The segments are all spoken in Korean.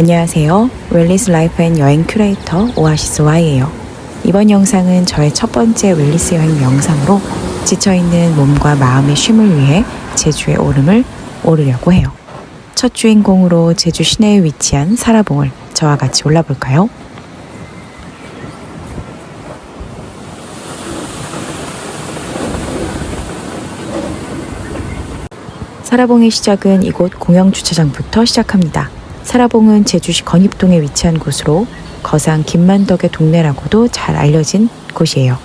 안녕하세요. 웰리스 라이프 앤 여행 큐레이터 오아시스 Y예요. 이번 영상은 저의 첫 번째 웰리스 여행 영상으로 지쳐있는 몸과 마음의 쉼을 위해 제주의 오름을 오르려고 해요. 첫 주인공으로 제주 시내에 위치한 사라봉을 저와 같이 올라볼까요? 사라봉의 시작은 이곳 공영 주차장부터 시작합니다. 사라봉은 제주시 건입동에 위치한 곳으로 거상 김만덕의 동네라고도 잘 알려진 곳이에요.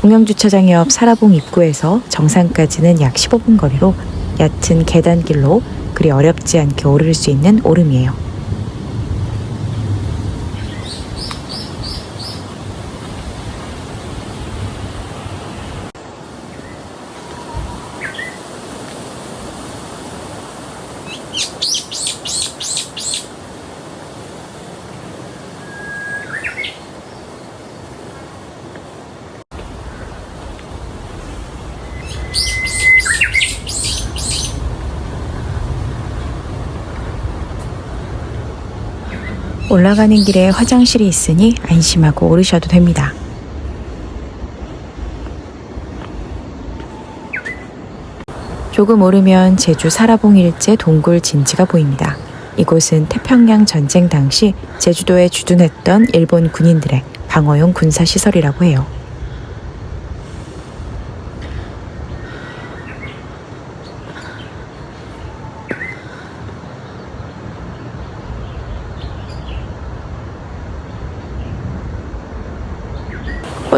공영주차장 옆 사라봉 입구에서 정상까지는 약 15분 거리로 얕은 계단길로 그리 어렵지 않게 오를 수 있는 오름이에요. 올라가는 길에 화장실이 있으니 안심하고 오르셔도 됩니다. 조금 오르면 제주 사라봉 일제 동굴 진지가 보입니다. 이곳은 태평양 전쟁 당시 제주도에 주둔했던 일본 군인들의 방어용 군사 시설이라고 해요.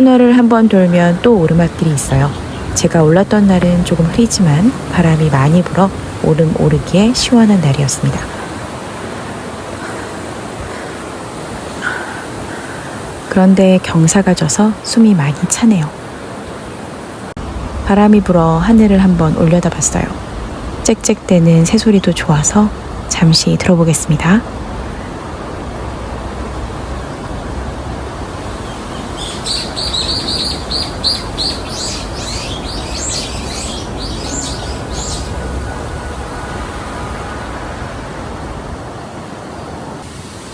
코너를 한번 돌면 또 오르막길이 있어요. 제가 올랐던 날은 조금 흐리지만 바람이 많이 불어 오름 오르기에 시원한 날이었습니다. 그런데 경사가 져서 숨이 많이 차네요. 바람이 불어 하늘을 한번 올려다 봤어요. 짹짹대는 새소리도 좋아서 잠시 들어보겠습니다.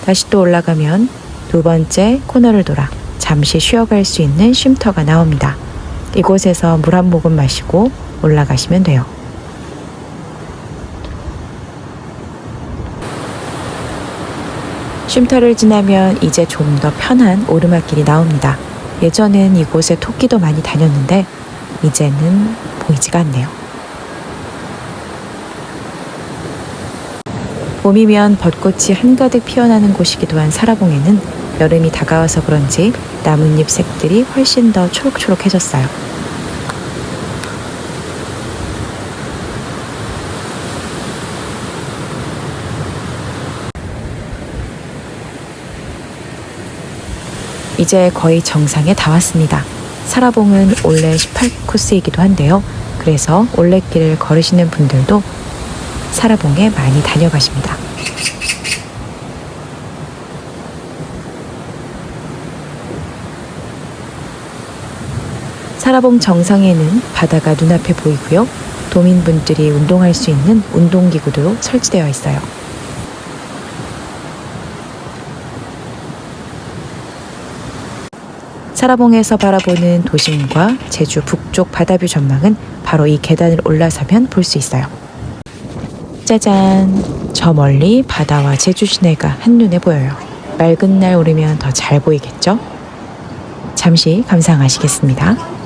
다시 또 올라가면 두 번째 코너를 돌아 잠시 쉬어갈 수 있는 쉼터가 나옵니다. 이곳에서 물 한 모금 마시고 올라가시면 돼요. 쉼터를 지나면 이제 좀 더 편한 오르막길이 나옵니다. 예전엔 이곳에 토끼도 많이 다녔는데 이제는 보이지가 않네요. 봄이면 벚꽃이 한가득 피어나는 곳이기도 한 사라봉에는 여름이 다가와서 그런지 나뭇잎 색들이 훨씬 더 초록초록해졌어요. 이제 거의 정상에 다 왔습니다. 사라봉은 올레 18코스이기도 한데요. 그래서 올레길을 걸으시는 분들도 사라봉에 많이 다녀가십니다. 사라봉 정상에는 바다가 눈앞에 보이고요. 도민분들이 운동할 수 있는 운동기구도 설치되어 있어요. 사라봉에서 바라보는 도심과 제주 북쪽 바다뷰 전망은 바로 이 계단을 올라서면 볼 수 있어요. 짜잔! 저 멀리 바다와 제주 시내가 한눈에 보여요. 맑은 날 오르면 더 잘 보이겠죠? 잠시 감상하시겠습니다.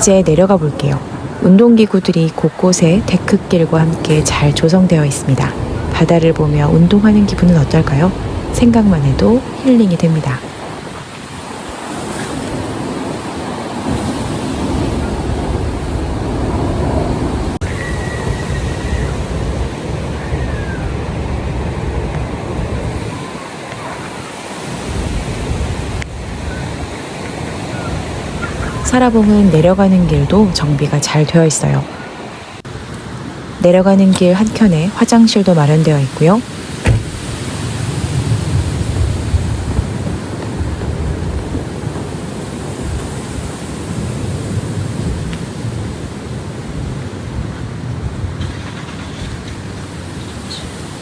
이제 내려가 볼게요. 운동기구들이 곳곳에 데크길과 함께 잘 조성되어 있습니다. 바다를 보며 운동하는 기분은 어떨까요? 생각만 해도 힐링이 됩니다. 사라봉은 내려가는 길도 정비가 잘 되어 있어요. 내려가는 길 한켠에 화장실도 마련되어 있고요.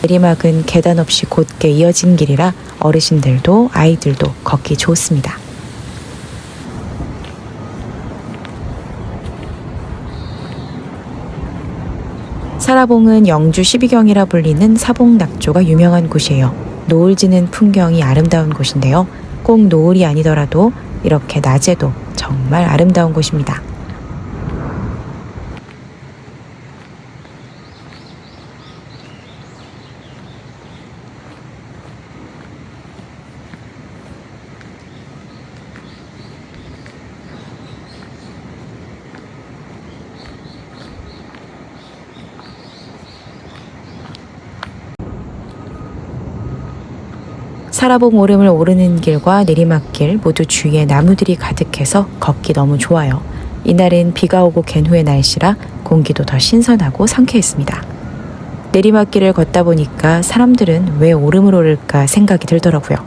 내리막은 계단 없이 곧게 이어진 길이라 어르신들도 아이들도 걷기 좋습니다. 사라봉은 영주 12경이라 불리는 사봉 낙조가 유명한 곳이에요. 노을 지는 풍경이 아름다운 곳인데요. 꼭 노을이 아니더라도 이렇게 낮에도 정말 아름다운 곳입니다. 사라봉 오름을 오르는 길과 내리막길 모두 주위에 나무들이 가득해서 걷기 너무 좋아요. 이날은 비가 오고 갠 후의 날씨라 공기도 더 신선하고 상쾌했습니다. 내리막길을 걷다 보니까 사람들은 왜 오름을 오를까 생각이 들더라고요.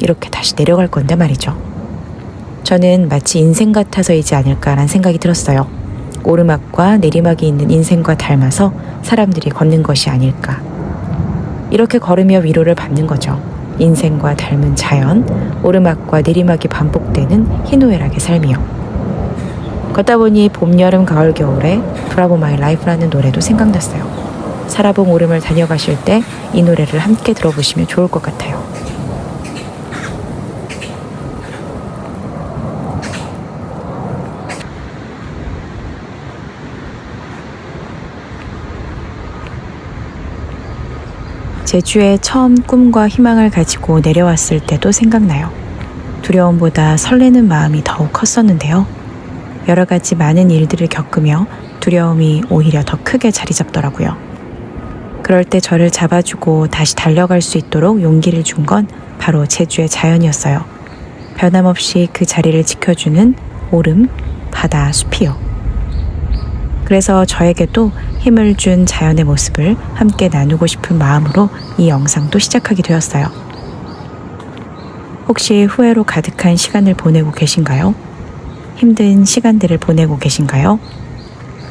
이렇게 다시 내려갈 건데 말이죠. 저는 마치 인생 같아서이지 않을까란 생각이 들었어요. 오르막과 내리막이 있는 인생과 닮아서 사람들이 걷는 것이 아닐까. 이렇게 걸으며 위로를 받는 거죠. 인생과 닮은 자연, 오르막과 내리막이 반복되는 희노애락의 삶이요. 걷다 보니 봄, 여름, 가을, 겨울에 브라보 마이 라이프라는 노래도 생각났어요. 사라봉 오름을 다녀가실 때 이 노래를 함께 들어보시면 좋을 것 같아요. 제주에 처음 꿈과 희망을 가지고 내려왔을 때도 생각나요. 두려움보다 설레는 마음이 더욱 컸었는데요. 여러 가지 많은 일들을 겪으며 두려움이 오히려 더 크게 자리 잡더라고요. 그럴 때 저를 잡아주고 다시 달려갈 수 있도록 용기를 준 건 바로 제주의 자연이었어요. 변함없이 그 자리를 지켜주는 오름, 바다, 숲이요. 그래서 저에게도 힘을 준 자연의 모습을 함께 나누고 싶은 마음으로 이 영상도 시작하게 되었어요. 혹시 후회로 가득한 시간을 보내고 계신가요? 힘든 시간들을 보내고 계신가요?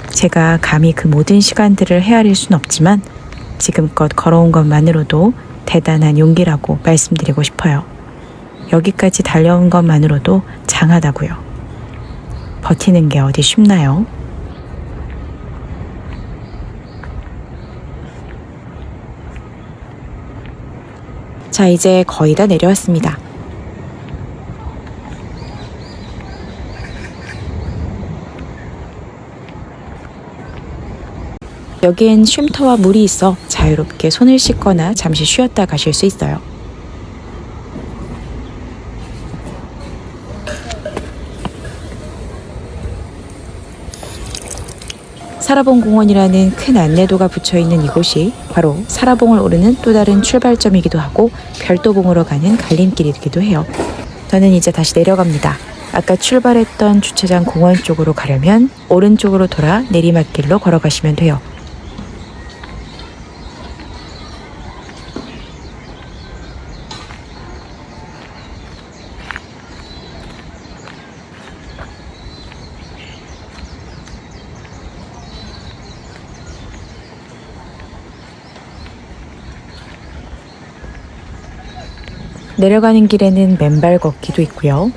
제가 감히 그 모든 시간들을 헤아릴 순 없지만 지금껏 걸어온 것만으로도 대단한 용기라고 말씀드리고 싶어요. 여기까지 달려온 것만으로도 장하다고요. 버티는 게 어디 쉽나요? 자, 이제 거의 다 내려왔습니다. 여기엔 쉼터와 물이 있어 자유롭게 손을 씻거나 잠시 쉬었다 가실 수 있어요. 사라봉 공원이라는 큰 안내도가 붙여 있는 이곳이 바로 사라봉을 오르는 또 다른 출발점이기도 하고 별도봉으로 가는 갈림길이기도 해요. 저는 이제 다시 내려갑니다. 아까 출발했던 주차장 공원 쪽으로 가려면 오른쪽으로 돌아 내리막길로 걸어가시면 돼요. 내려가는 길에는 맨발 걷기도 있고요.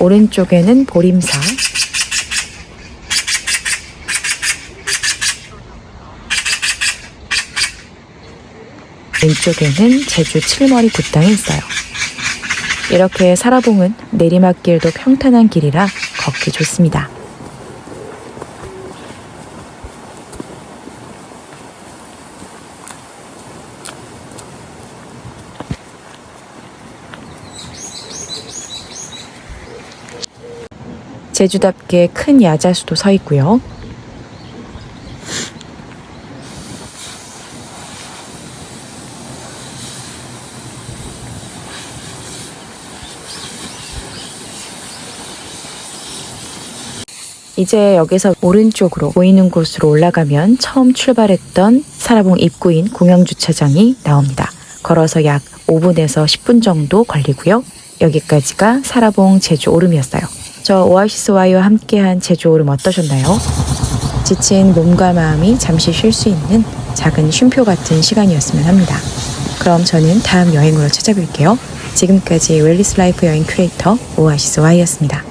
오른쪽에는 보림사, 왼쪽에는 제주 칠머리 굿당이 있어요. 이렇게 사라봉은 내리막길도 평탄한 길이라 걷기 좋습니다. 제주답게 큰 야자수도 서 있고요. 이제 여기서 오른쪽으로 보이는 곳으로 올라가면 처음 출발했던 사라봉 입구인 공영주차장이 나옵니다. 걸어서 약 5분에서 10분 정도 걸리고요. 여기까지가 사라봉 제주 오름이었어요. 저 오아시스 와이와 함께한 제주 오름 어떠셨나요? 지친 몸과 마음이 잠시 쉴 수 있는 작은 쉼표 같은 시간이었으면 합니다. 그럼 저는 다음 여행으로 찾아뵐게요. 지금까지 웰리스 라이프 여행 큐레이터 오아시스 와이였습니다.